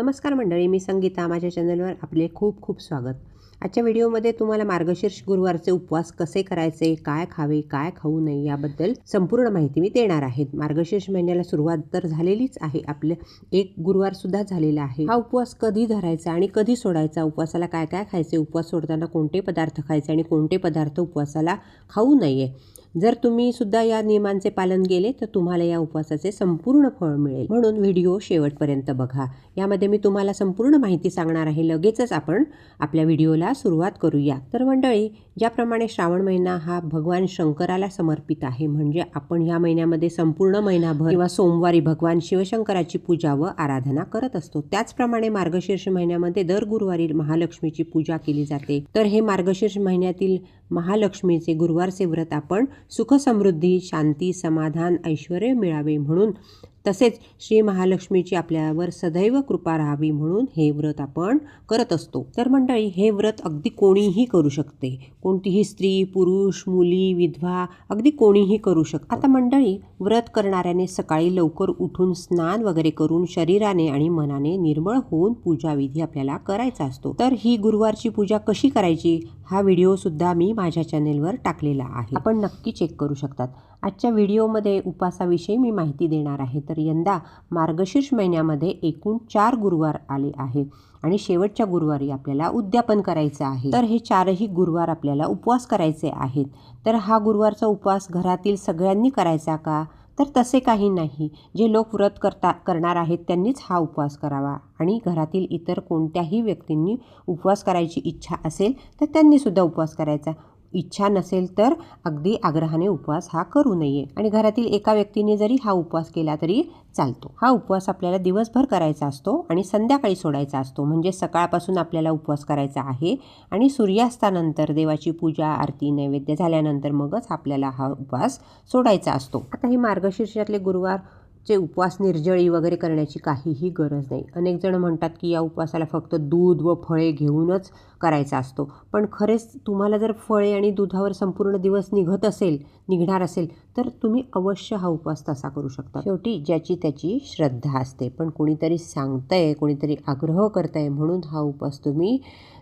नमस्कार मंडळी मी संगीता. माझ्या चॅनलवर आपले खूप खूप स्वागत. आजच्या व्हिडिओमध्ये तुम्हाला मार्गशीर्ष गुरुवारचे उपवास कसे करायचे काय खावे काय खाऊ नये याबद्दल संपूर्ण माहिती मी देणार आहे. मार्गशीर्ष महिन्याला सुरुवात तर झालेलीच आहे. आपले एक गुरुवार सुद्धा झालेला आहे. हा उपवास कधी धरायचा आणि कधी सोडायचा? उपवासाला काय काय खायचे? उपवास सोडताना कोणते पदार्थ खायचे आणि कोणते पदार्थ उपवासाला खाऊ नये? जर तुम्ही सुद्धा या नियमांचे पालन केले तर तुम्हाला या उपवासाचे संपूर्ण फळ मिळेल. म्हणून व्हिडिओ शेवटपर्यंत बघा. यामध्ये मी तुम्हाला संपूर्ण माहिती सांगणार आहे. लगेचच आपण आपल्या व्हिडिओला सुरुवात करूया. तर मंडळी ज्याप्रमाणे श्रावण महिना हा भगवान शंकराला समर्पित आहे म्हणजे आपण ह्या महिन्यामध्ये संपूर्ण महिनाभर किंवा सोमवारी भगवान शिवशंकराची पूजा व आराधना करत असतो. त्याचप्रमाणे मार्गशीर्ष महिन्यामध्ये दर गुरुवारी महालक्ष्मीची पूजा केली जाते. तर हे मार्गशीर्ष महिन्यातील महालक्ष्मीचे गुरुवारचे व्रत आपण सुख समृद्धी शांती समाधान ऐश्वर मिळावे म्हणून तसेच श्री महालक्ष्मीची आपल्यावर सदैव कृपा राहावी म्हणून हे व्रत आपण करत असतो. तर मंडळी हे व्रत अगदी कोणीही करू शकते. कोणतीही स्त्री पुरुष मुली विधवा अगदी कोणीही करू शकते. आता मंडळी व्रत करणाऱ्याने सकाळी लवकर उठून स्नान वगैरे करून शरीराने आणि मनाने निर्मळ होऊन पूजाविधी आपल्याला करायचा असतो. तर ही गुरुवारची पूजा कशी करायची? हा व्हिडिओ सुद्धा मी माझ्या चॅनेलवर टाकलेला आहे. आपण नक्की चेक करू शकतात. आजच्या व्हिडिओमध्ये उपासाविषयी मी माहिती देणार आहे. तर यंदा मार्गशीर्ष महिन्यामध्ये एकूण चार गुरुवार आले आहे आणि शेवटच्या गुरुवारी आपल्याला उद्यापन करायचं आहे. तर हे चारही गुरुवार आपल्याला उपवास करायचे आहेत. तर हा गुरुवारचा उपवास घरातील सगळ्यांनी करायचा का? तर तसे काही नाही. जे लोक व्रत करता करणार आहेत त्यांनीच हा उपवास करावा. आणि घरातील इतर कोणत्याही व्यक्तींनी उपवास करायची इच्छा असेल तर त्यांनीसुद्धा उपवास करायचा. इच्छा नसेल तर अगदी आग्रहाने उपवास हा करू नये. आणि घरातील एका व्यक्तीने जरी हा उपवास केला तरी चालतो. हा उपवास आपल्याला दिवसभर करायचा असतो आणि संध्याकाळी सोडायचा असतो. म्हणजे सकाळपासून आपल्याला उपवास करायचा आहे आणि सूर्यास्तानंतर देवाची पूजा आरती नैवेद्य झाल्यानंतर मगच आपल्याला हा उपवास सोडायचा असतो. आता हे मार्गशीर्षातले गुरुवार चे उपवास निर्जळी वगैरे करण्याची काहीही गरज नाही. अनेक जण म्हणतात की या उपवासाला फक्त दूध व फळे घेऊनच करायचा असतो. पण खरेच तुम्हाला जर फळे आणि दुधावर संपूर्ण दिवस निघत असेल निघणार असेल तर तुम्ही अवश्य हा उपवास तसा करू शकता. शेवटी ज्याची त्याची श्रद्धा असते. पण कोणीतरी सांगतंय कोणीतरी आग्रह करताय म्हणून हा उपवास तुम्ही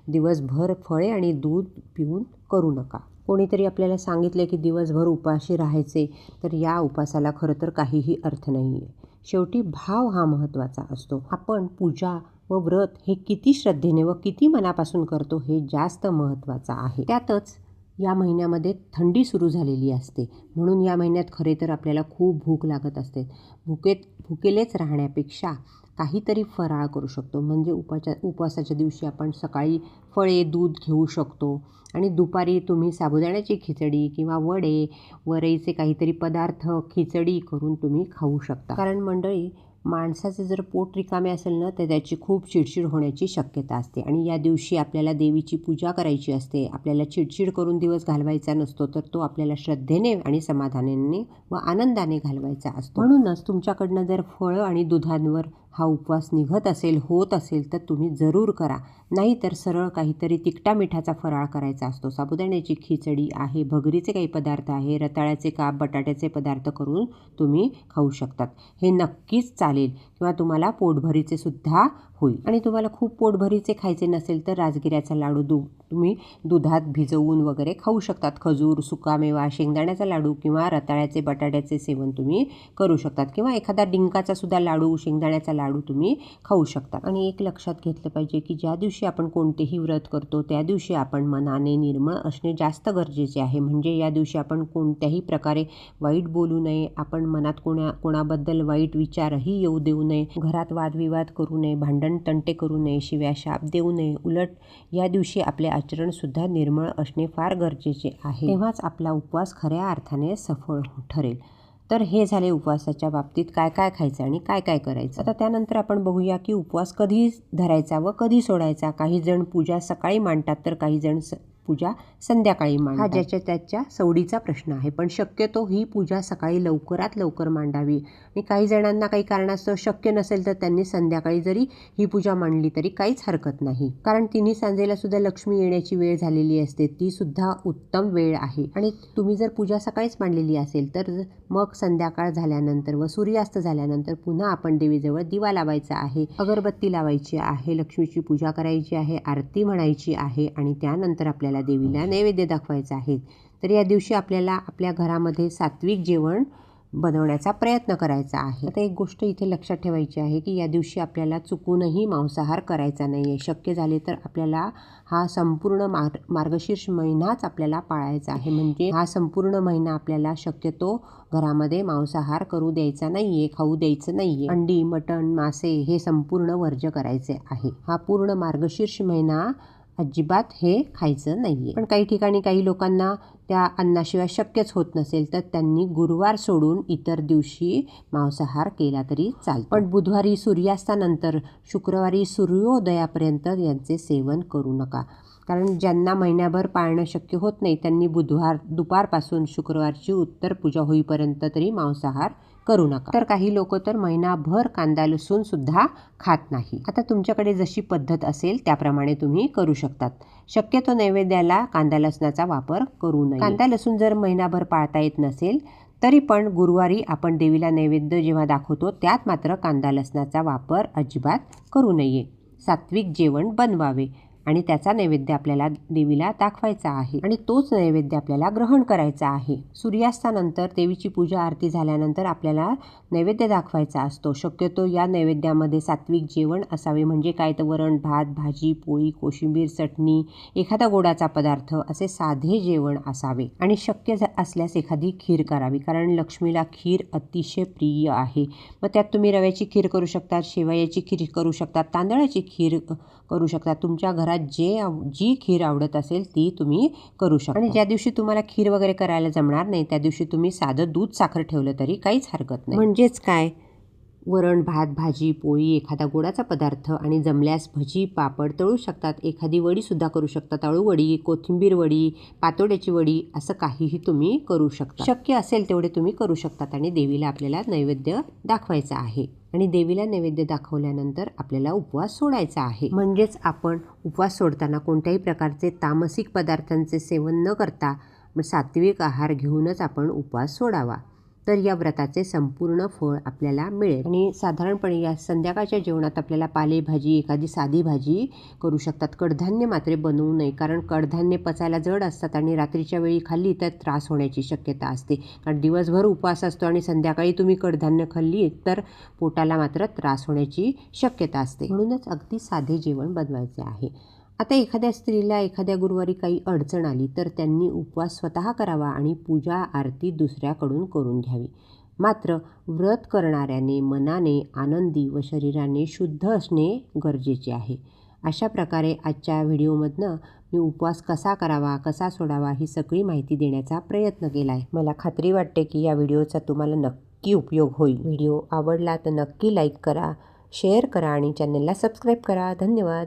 दिवसभर फळे आणि दूध पिऊन करू नका. कोणीतरी आपल्याला सांगितले की दिवसभर उपाशी राहायचे तर या उपासाला खरं तर काहीही अर्थ नाही आहे शेवटी भाव हा महत्त्वाचा असतो. आपण पूजा व व्रत हे किती श्रद्धेने व किती मनापासून करतो हे जास्त महत्त्वाचं आहे. त्यातच या महिन्यामध्ये थंडी सुरू झालेली असते. म्हणून या महिन्यात खरे तर आपल्याला खूप भूक लागत असते. भुकेत भुकेलेच राहण्यापेक्षा काहीतरी फराळ करू शकतो. म्हणजे उपाच्या उपवासाच्या दिवशी आपण सकाळी फळे दूध घेऊ शकतो. आणि दुपारी तुम्ही साबुदाण्याची खिचडी किंवा वडे वरईचे काहीतरी पदार्थ खिचडी करून तुम्ही खाऊ शकता. कारण मंडळी माणसाचे जर पोट रिकामे असेल ना तर त्याची खूप चिडचिड होण्याची शक्यता असते. आणि या दिवशी आपल्याला देवीची पूजा करायची असते. आपल्याला चिडचिड करून दिवस घालवायचा नसतो तर तो आपल्याला श्रद्धेने आणि समाधानाने व आनंदाने घालवायचा असतो. म्हणूनच तुमच्याकडनं जर फळं आणि दुधांवर हा उपवास निघत असेल होत असेल तर तुम्ही जरूर करा. नाही तर सरळ काहीतरी तिकटा मिठाचा फराळ करायचा असतो. साबुदाण्याची खिचडी आहे भगरीचे काही पदार्थ आहे रताळ्याचे काप बटाट्याचे पदार्थ करून तुम्ही खाऊ शकतात. हे नक्कीच चालेल. किंवा तुम्हाला पोटभरीचे सुद्धा होईल. आणि तुम्हाला खूप पोटभरीचे खायचे नसेल तर राजगिऱ्याचा लाडू दू तुम्ही दुधात भिजवून वगैरे खाऊ शकतात. खजूर सुकामेवा शेंगदाण्याचा लाडू किंवा रताळ्याचे बटाट्याचे सेवन तुम्ही करू शकतात. किंवा एखादा डिंकाचा सुद्धा लाडू शेंगदाण्याचा लाडू तुम्ही खाऊ शकता आणि एक लक्षात घेतलं पाहिजे की ज्या दिवशी आपण कोणतेही व्रत करतो त्या दिवशी आपण मनाने निर्मळ असणे जास्त गरजेचे आहे. म्हणजे या दिवशी आपण कोणत्याही प्रकारे वाईट बोलू नये. आपण मनात कोणा कोणाबद्दल वाईट विचारही येऊ देऊ नये घरात वादविवाद करू नये भांडण तंटे करू नये शिव्या शाप देऊ नये उलट या दिवशी आपले आचरणसुद्धा निर्मळ असणे फार गरजेचे आहे. तेव्हाच आपला उपवास खऱ्या अर्थाने सफळ ठरेल. तर हे झाले उपवासाच्या बाबतीत काय काय खायचं आणि काय काय करायचं? आता त्यानंतर आपण बघूया की उपवास कधी धरायचा व कधी सोडायचा. काही जण पूजा सकाळी मांडतात तर काही जण स पूजा संध्याकाळी मांड हा ज्याच्या त्याच्या सवडीचा प्रश्न आहे. पण शक्यतो ही पूजा सकाळी लवकरात लवकर मांडावी. आणि काही जणांना काही कारणास्तव शक्य नसेल तर त्यांनी संध्याकाळी जरी ही पूजा मांडली तरी काहीच हरकत नाही. कारण तिन्ही सांजेला सुद्धा लक्ष्मी येण्याची वेळ झालेली असते. ती सुद्धा उत्तम वेळ आहे. आणि तुम्ही जर पूजा सकाळीच मांडलेली असेल तर मग संध्याकाळ झाल्यानंतर व सूर्यास्त झाल्यानंतर पुन्हा आपण देवीजवळ दिवा लावायचा आहे. अगरबत्ती लावायची आहे. लक्ष्मीची पूजा करायची आहे. आरती म्हणायची आहे. आणि त्यानंतर आपल्याला देवीला नैवेद्य दाखवायचा आहे. तर या दिवशी आपल्याला आपल्या घरामध्ये सात्विक जेवण बनवण्याचा प्रयत्न करायचा आहे. आता एक गोष्ट इथे लक्षात ठेवायची आहे की या दिवशी आपल्याला चुकूनही मांसाहार करायचा नाही आहे शक्य झाले तर आपल्याला हा संपूर्ण मार्ग मार्गशीर्ष महिनाच आपल्याला पाळायचा आहे. म्हणजे हा संपूर्ण महिना आपल्याला शक्यतो घरामध्ये मांसाहार करू द्यायचा नाही आहे खाऊ द्यायचं नाही आहे अंडी मटण मासे हे संपूर्ण वर्ज्य करायचे आहे. हा पूर्ण मार्गशीर्ष महिना अजिबात हे खायचं नाही आहे पण काही ठिकाणी काही लोकांना त्या अन्नाशिवाय शक्यच होत नसेल तर त्यांनी गुरुवार सोडून इतर दिवशी मांसाहार केला तरी चालतो. पण बुधवारी सूर्यास्तानंतर शुक्रवारी सूर्योदयापर्यंत यांचे सेवन करू नका. कारण ज्यांना महिन्याभर पाळणं शक्य होत नाही त्यांनी बुधवार दुपारपासून शुक्रवारची उत्तर पूजा होईपर्यंत तरी मांसाहार करू नका. तर काही लोक तर महिनाभर कांदा लसूण सुद्धा खात नाही. आता तुमच्याकडे जशी पद्धत असेल त्याप्रमाणे तुम्ही करू शकतात. शक्यतो नैवेद्याला कांदा लसणाचा वापर करू नये. कांदा लसूण जर महिनाभर पाळता येत नसेल तरी पण गुरुवारी आपण देवीला नैवेद्य जेव्हा दाखवतो त्यात मात्र कांदा लसणाचा वापर अजिबात करू नये. सात्विक जेवण बनवावे. आणि त्याचा नैवेद्य आपल्याला देवीला दाखवायचा आहे. आणि तोच नैवेद्य आपल्याला ग्रहण करायचा आहे. सूर्यास्तानंतर देवीची पूजा आरती झाल्यानंतर आपल्याला नैवेद्य दाखवायचा असतो. शक्यतो या नैवेद्यामध्ये सात्विक जेवण असावे म्हणजे काय तर वरण भात भाजी पोळी कोशिंबीर चटणी एखादा गोडाचा पदार्थ असे साधे जेवण असावे. आणि शक्य असल्यास एखादी खीर करावी कारण लक्ष्मीला खीर अतिशय प्रिय आहे. मग त्यात तुम्ही रव्याची खीर करू शकता शेवयाची खीर करू शकता तांदळाची खीर करू शकता तुमच्या घरात जे जी खीर आवडत असेल ती तुम्ही करू शकता. आणि ज्या दिवशी तुम्हाला खीर वगैरे करायला जमणार नाही त्या दिवशी तुम्ही साधं दूध साखर ठेवलं तरी काहीच हरकत नाही. म्हणजेच काय? वरण भात भाजी पोळी एखादा गोडाचा पदार्थ आणि जमल्यास भजी पापड तळू शकतात. एखादी वडीसुद्धा करू शकतात अळूवडी कोथिंबीर वडी पातोड्याची वडी असं काहीही तुम्ही करू शकता. शक्य असेल तेवढे तुम्ही करू शकतात आणि देवीला आपल्याला नैवेद्य दाखवायचा आहे. आणि देवीला नैवेद्य दाखवल्यानंतर आपल्याला उपवास सोडायचा आहे. म्हणजेच आपण उपवास सोडताना कोणत्याही प्रकारचे तामसिक पदार्थांचे सेवन न करता सात्विक आहार घेऊनच आपण उपवास सोडावा. तर या व्रताचे संपूर्ण फळ आपल्याला मिळेल. आणि साधारणपणे या संध्याकाळच्या जेवणात आपल्याला पालेभाजी एखादी साधी भाजी करू शकतात. कडधान्य मात्र बनवू नये कारण कडधान्य पचायला जड असतात आणि रात्रीच्या वेळी खाल्ली तर त्रास होण्याची शक्यता असते. कारण दिवसभर उपवास असतो आणि संध्याकाळी तुम्ही कडधान्य खाल्ली तर पोटाला मात्र त्रास होण्याची शक्यता असते. म्हणूनच अगदी साधे जेवण बनवायचे आहे. आता एखाद्या स्त्रीला एखाद्या गुरुवारी काही अडचण आली तर त्यांनी उपवास स्वतः करावा आणि पूजा आरती दुसऱ्याकडून करून घ्यावी. मात्र व्रत करणाऱ्याने मनाने आनंदी व शरीराने शुद्ध असणे गरजेचे आहे. अशा प्रकारे आजच्या व्हिडिओमधनं मी उपवास कसा करावा कसा सोडावा ही सगळी माहिती देण्याचा प्रयत्न केला आहे मला खात्री वाटते की या व्हिडिओचा तुम्हाला नक्की उपयोग होईल. व्हिडिओ आवडला तर नक्की लाईक करा शेअर करा आणि चॅनलला सबस्क्राईब करा. धन्यवाद.